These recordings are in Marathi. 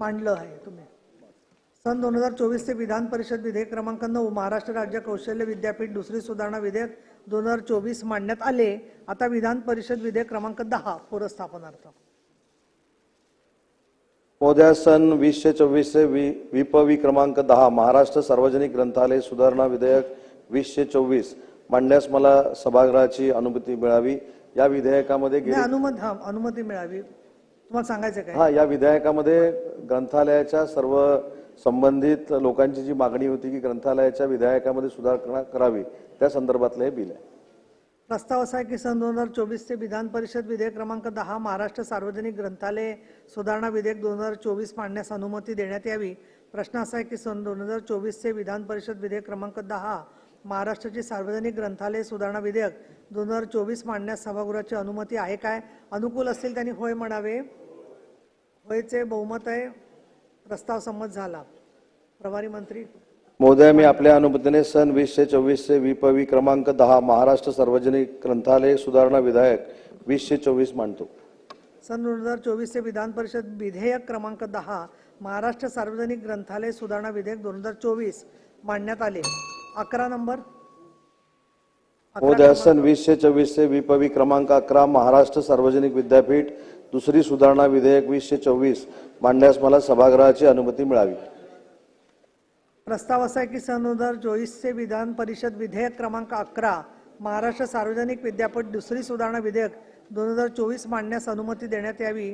मांडलं आहे तुम्ही. सन दोन हजार चोवीसचे विधान परिषद विधेयक क्रमांक नऊ महाराष्ट्र राज्य कौशल्य विद्यापीठ दुसरी सुधारणा विधेयक दोन हजार चोवीस मांडण्यात आले. आता विधान परिषद विधेयक क्रमांक दहा पुरस्थापनार्थ. महोदया सन वीसशे चोवीसचे वि विपवी क्रमांक दहा महाराष्ट्र सार्वजनिक ग्रंथालय सुधारणा विधेयक वीसशे चोवीस मांडण्यास मला सभागृहाची अनुमती मिळावी. या विधेयकामध्ये अनुमती अनुमती मिळावी. तुम्हाला सांगायचं काय? हा या विधेयकामध्ये ग्रंथालयाच्या सर्व संबंधित लोकांची जी मागणी होती की ग्रंथालयाच्या विधेयकामध्ये सुधारणा करावी त्या संदर्भातलं हे बिल आहे. प्रस्ताव असा आहे की सन दोन हजार चोवीसचे विधान परिषद विधेयक क्रमांक दहा महाराष्ट्र सार्वजनिक ग्रंथालय सुधारणा विधेयक दोन हजार चोवीस मांडण्यास अनुमती देण्यात यावी. प्रश्न असा आहे की सन दोन हजार चोवीसचे विधान परिषद विधेयक क्रमांक दहा महाराष्ट्राची सार्वजनिक ग्रंथालय सुधारणा विधेयक दोन हजार चोवीस मांडण्यास सभागृहाची अनुमती आहे काय? अनुकूल असतील त्यांनी होय म्हणावे. होयचे बहुमत आहे. प्रस्ताव संमत झाला. प्रभारी मंत्री. महोदय मी आपल्या अनुमतीने सन वीसशे चोवीसचे विपवी क्रमांक दहा महाराष्ट्र सार्वजनिक ग्रंथालय सुधारणा विधेयक वीसशे चोवीस मांडतो. सन दोन हजार चोवीसचे विधान परिषद विधेयक क्रमांक दहा महाराष्ट्र सार्वजनिक ग्रंथालय सुधारणा विधेयक दोन हजार चोवीस मांडण्यात आले. अकरा नंबर. महोदय सन वीसशे चोवीसचे विपवी क्रमांक अकरा महाराष्ट्र सार्वजनिक विद्यापीठ दुसरी सुधारणा विधेयक वीसशे चोवीस. मांडण्यास मला सभागृहाची अनुमती मिळावी. प्रस्ताव असा आहे की सन दोन हजार चोवीसचे विधान परिषद विधेयक क्रमांक अकरा महाराष्ट्र सार्वजनिक विद्यापीठ दुसरी सुधारणा विधेयक दोन हजार चोवीस मांडण्यास अनुमती देण्यात यावी.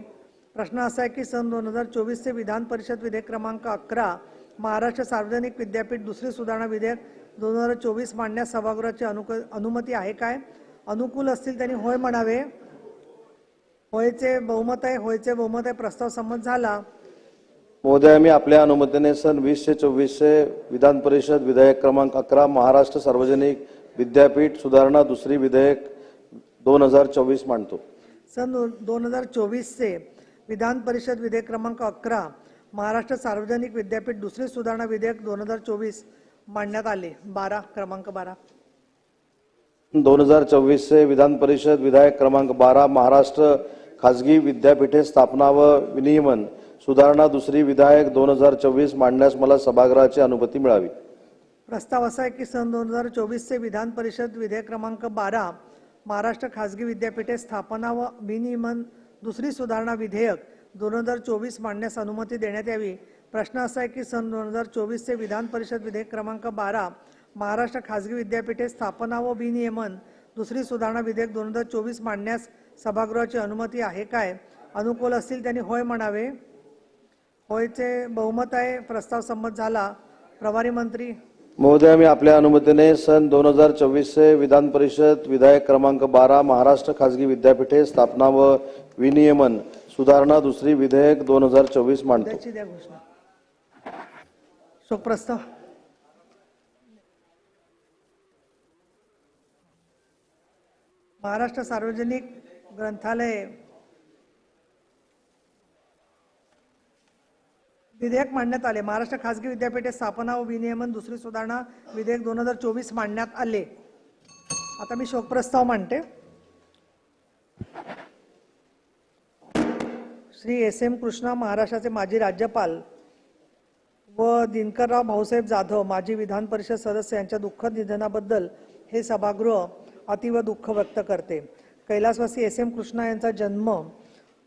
प्रश्न असा आहे की सन दोन हजार चोवीसचे विधान परिषद विधेयक क्रमांक अकरा महाराष्ट्र सार्वजनिक विद्यापीठ दुसरी सुधारणा विधेयक दोन हजार चोवीस मांडण्यास सभागृहाची अनुक अनुमती आहे काय? अनुकूल असतील त्यांनी होय म्हणावे. होयचे बहुमत आहे होयचे बहुमत आहे प्रस्ताव संमत झाला. महोदय मी आपल्या अनुमतीने सन वीसशे चोवीसचे विधान परिषद विधेयक क्रमांक अकरा महाराष्ट्र सार्वजनिक विद्यापीठ सुधारणा दुसरी विधेयक दोन हजार चोवीस मांडतो. सन दोन हजार चोवीसचे विधान परिषद विधेयक क्रमांक अकरा महाराष्ट्र सार्वजनिक विद्यापीठ दुसरी सुधारणा विधेयक दोन हजार चोवीस मांडण्यात आले. बारा क्रमांक बारा. दोन हजार चोवीसचे विधान परिषद विधायक क्रमांक बारा महाराष्ट्र खाजगी विद्यापीठे स्थापना व विनियमन सुधारणा दुसरी विधायक दोन हजार चोवीस मांडण्यास मला सभागृहाची अनुमती मिळावी. प्रस्ताव असा आहे की सन दोन हजार चोवीसचे विधान परिषद विधेयक क्रमांक बारा महाराष्ट्र खाजगी विद्यापीठे स्थापना व विनियमन दुसरी सुधारणा विधेयक दोन हजार चोवीस मांडण्यास अनुमती देण्यात यावी. प्रश्न असा आहे की सन दोन हजार चोवीसचे विधान परिषद विधेयक क्रमांक बारा महाराष्ट्र खाजगी विद्यापीठे स्थापना व विनियमन दुसरी सुधारणा विधेयक दोन हजार चोवीस मांडण्यास सभागृहाची अनुमती आहे काय? अनुकूल असतील त्यांनी होय म्हणावे. होयचे बहुमत आहे प्रस्ताव संमत झाला. प्रभारी मंत्री. महोदय मी आपल्या अनुमतीने सन दोन हजार चोवीसचे विधान परिषद विधायक क्रमांक बारा महाराष्ट्र खाजगी विद्यापीठे स्थापना व विनियमन सुधारणा दुसरी विधेयक दोन हजार चोवीस मांडतो. शोकप्रस्ताव महाराष्ट्र सार्वजनिक ग्रंथालय. विधेयक मांडण्यात आले. महाराष्ट्र खाजगी विद्यापीठे स्थापना व विनियमन दुसरी सुधारणा विधेयक दोन हजार चोवीस मांडण्यात आले. आता मी शोकप्रस्ताव मांडते. श्री एस एम कृष्णा महाराष्ट्राचे माजी राज्यपाल व दिनकरराव भाऊसाहेब जाधव माजी विधान परिषद सदस्य यांच्या दुःखद निधनाबद्दल हे सभागृह अतिव दुःख व्यक्त करते. कैलासवासी एस एम कृष्णा यांचा जन्म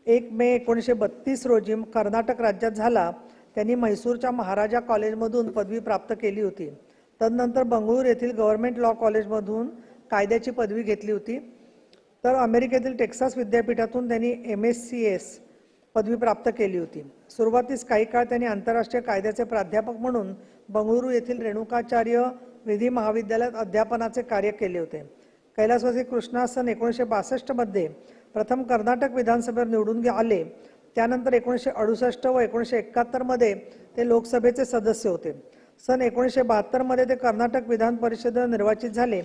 एक मे एकोणीसशे बत्तीस रोजी कर्नाटक राज्यात झाला. त्यांनी म्हैसूरच्या महाराजा कॉलेजमधून पदवी प्राप्त केली होती. तदनंतर बंगळूर येथील गव्हर्नमेंट लॉ कॉलेजमधून कायद्याची पदवी घेतली होती. तर अमेरिकेतील टेक्सास विद्यापीठातून त्यांनी एम एस सी एस पदवी प्राप्त केली होती. सुरुवातीस काही काळ त्यांनी आंतरराष्ट्रीय कायद्याचे प्राध्यापक म्हणून बंगळुरू येथील रेणुकाचार्य विधी महाविद्यालयात अध्यापनाचे कार्य केले होते. कैलासवासी कृष्णा सन एकोणीसशे बासष्टमध्ये प्रथम कर्नाटक विधानसभेवर निवडून आले. त्यानंतर एकोणीसशे अडुसष्ट व एकोणीसशे एकाहत्तरमध्ये ते लोकसभेचे सदस्य होते. सन एकोणीसशे बहात्तरमध्ये ते कर्नाटक विधान परिषदेवर निर्वाचित झाले.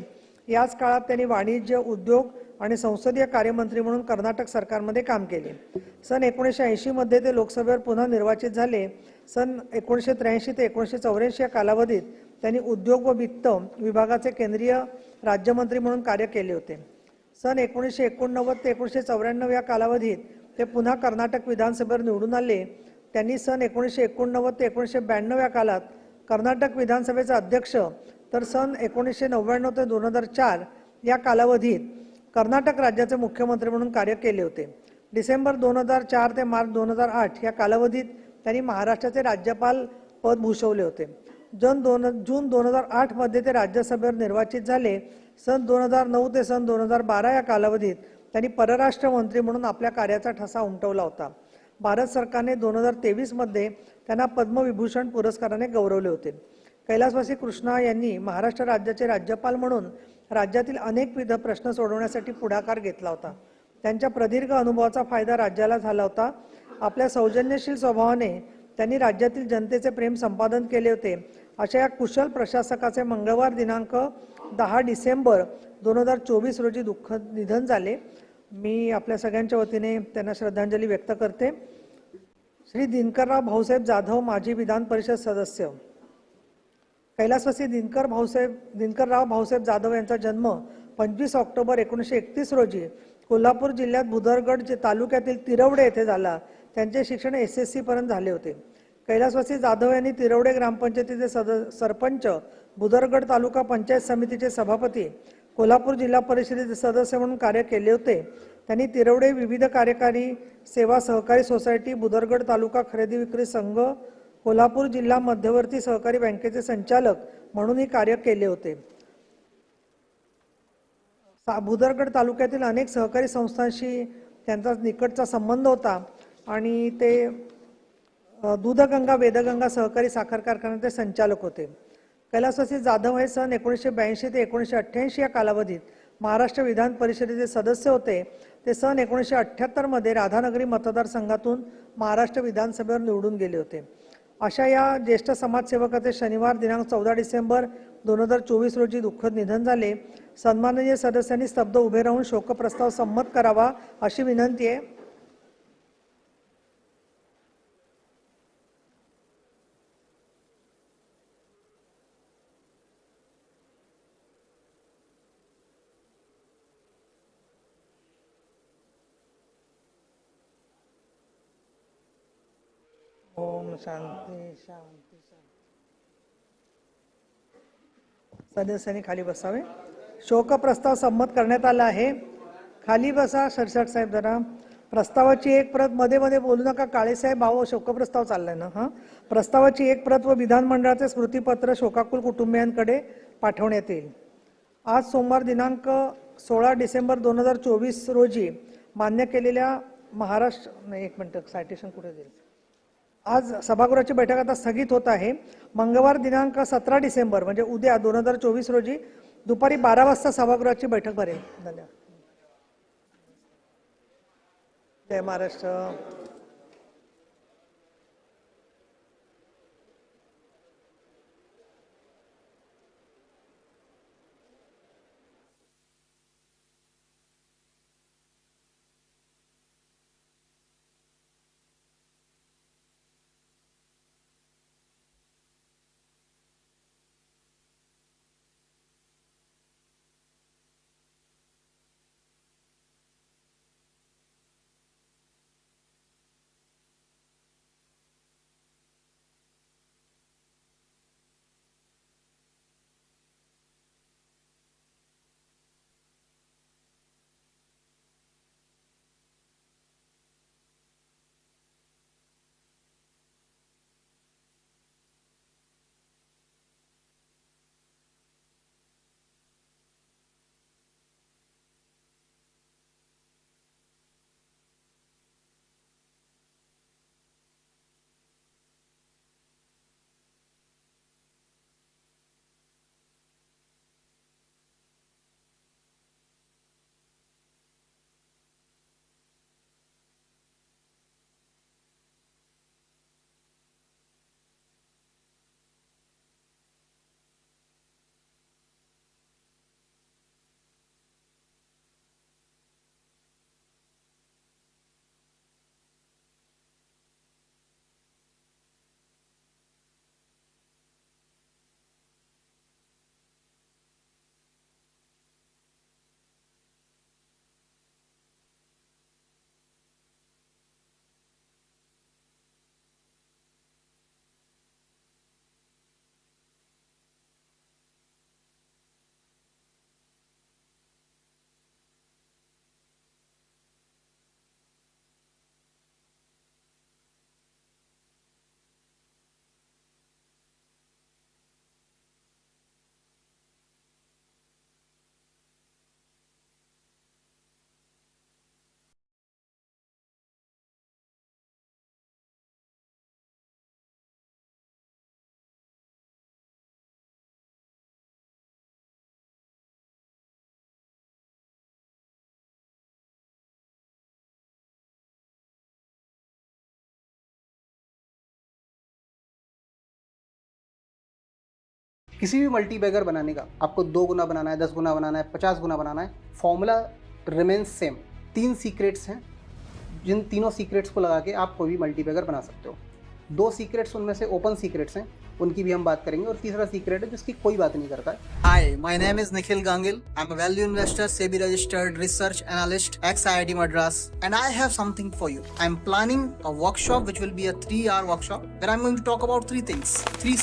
याच काळात त्यांनी वाणिज्य उद्योग आणि संसदीय कार्यमंत्री म्हणून कर्नाटक सरकारमध्ये काम केले. सन एकोणीसशे ऐंशीमध्ये ते लोकसभेवर पुन्हा निर्वाचित झाले. सन एकोणीसशे त्र्याऐंशी ते एकोणीसशे चौऱ्याऐंशी या कालावधीत त्यांनी उद्योग व वित्त विभागाचे केंद्रीय राज्यमंत्री म्हणून कार्य केले होते. सन एकोणीसशे एकोणनव्वद ते एकोणीसशे चौऱ्याण्णव या कालावधीत ते पुन्हा कर्नाटक विधानसभेवर निवडून आले. त्यांनी सन एकोणीसशे एकोणनव्वद ते एकोणीसशे ब्याण्णव या काळात कर्नाटक विधानसभेचे अध्यक्ष तर सन एकोणीसशे नव्याण्णव ते दोन हजार चार या कालावधीत कर्नाटक राज्याचे मुख्यमंत्री म्हणून कार्य केले होते. डिसेंबर दोन हजार चार ते मार्च दोन हजार आठ या कालावधीत त्यांनी महाराष्ट्राचे राज्यपाल पद भूषवले होते. जन दोन जून दोन हजार आठमध्ये ते राज्यसभेवर निर्वाचित झाले. सन दोन हजार नऊ ते सन दोन हजार बारा या कालावधीत त्यांनी परराष्ट्र मंत्री म्हणून आपल्या कार्याचा ठसा उमटवला होता. भारत सरकारने दोन हजार तेवीसमध्ये त्यांना पद्मविभूषण पुरस्काराने गौरवले होते. कैलासवासी कृष्णा यांनी महाराष्ट्र राज्याचे राज्यपाल म्हणून राज्यातील अनेकविध प्रश्न सोडवण्यासाठी पुढाकार घेतला होता. त्यांच्या प्रदीर्घ अनुभवाचा फायदा राज्याला झाला होता. आपल्या सौजन्यशील स्वभावाने त्यांनी राज्यातील जनतेचे प्रेम संपादन केले होते. अशा या कुशल प्रशासकाचे मंगळवार दिनांक दहा डिसेंबर दोन हजार चोवीस रोजी दुःख निधन झाले. मी आपल्या सगळ्यांच्या वतीने त्यांना श्रद्धांजली व्यक्त करते. श्री दिनकरराव भाऊसाहेब जाधव माजी विधान परिषद सदस्य. कैलासवासी दिनकर भाऊसाहेब दिनकरराव भाऊसाहेब जाधव यांचा जन्म पंचवीस ऑक्टोबर एकोणीसशे एकतीस रोजी कोल्हापूर जिल्ह्यात भुदरगड जे तालुक्यातील तिरवडे येथे झाला त्यांचे शिक्षण एस एस सीपर्यंत झाले होते. कैलासवासी जाधव यांनी तिरवडे ग्रामपंचायतीचे सद सरपंच भुदरगड तालुका पंचायत समितीचे सभापती कोल्हापूर जिल्हा परिषदेचे सदस्य म्हणून कार्य केले होते. त्यांनी तिरवडे विविध कार्यकारी सेवा सहकारी सोसायटी बुदरगड तालुका खरेदी विक्री संघ कोल्हापूर जिल्हा मध्यवर्ती सहकारी बँकेचे संचालक म्हणूनही कार्य केले होते. सा- भुदरगड तालुक्यातील अनेक सहकारी संस्थांशी त्यांचा निकटचा संबंध होता आणि ते दूधगंगा वेदगंगा सहकारी साखर कारखान्याचे संचालक होते. कैलासवासी जाधव हे सन एकोणीसशे ब्याऐंशी ते एकोणीसशे अठ्ठ्याऐंशी या कालावधीत महाराष्ट्र विधान परिषदेचे सदस्य होते. ते सन एकोणीसशे अठ्ठ्याहत्तरमध्ये राधानगरी मतदारसंघातून महाराष्ट्र विधानसभेवर निवडून गेले होते. अशा या ज्येष्ठ समाजसेवकाचे शनिवार दिनांक चौदा डिसेंबर दोन हजार चोवीस रोजी दुःखद निधन झाले. सन्माननीय सदस्यांनी स्तब्ध उभे राहून शोकप्रस्ताव संमत करावा अशी विनंती आहे. ओम शांती शांती सदस्यांनी खाली बसावे. शोकप्रस्ताव संमत करण्यात आला आहे. खाली बसा सरसाट साहेब जरा. प्रस्तावाची एक प्रत मध्ये मध्ये बोलू नका. काळेसाहेब भाऊ शोकप्रस्ताव चाललाय ना हा? प्रस्तावाची एक प्रत व विधानमंडळाचे स्मृतीपत्र शोकाकुल कुटुंबियांकडे पाठवण्यात येईल. आज सोमवार दिनांक सोळा डिसेंबर दोन हजार चोवीस रोजी मान्य केलेल्या महाराष्ट्र नाही एक मिनटं सायटेशन कुठे देईल? आज सभागृहाची बैठक आता स्थगित होत आहे. मंगळवार दिनांक सतरा डिसेंबर म्हणजे उद्या दोन हजार चोवीस रोजी दुपारी बारा वाजता सभागृहाची बैठक भरेल. धन्यवाद. जय महाराष्ट्र. किसी भी मल्टी बनाने का आपको दो गुना बनाना है, दस गुना बनाना है, पचास गुना बनाना है फॉर्मूला रिमेन्स सेम तीन सीक्रेट्स हैं, जिन तीनों सीक्रेट्स को लगा के आप कोई भी मल्टी बना सकते हो। दो सीक्रेट्स उनमें से ओपन सीक्रेट्स हैं, उनकी भी हम बात करेंगे और तीसरा सीक्रेट है जिसकी कोई बात नहीं करता है। Hi my name is Nikhil Gangil I am value investor SEBI registered research analyst ex IIT Madras and I have something for you I am planning a workshop which will be a three R workshop where I am going to talk about three things three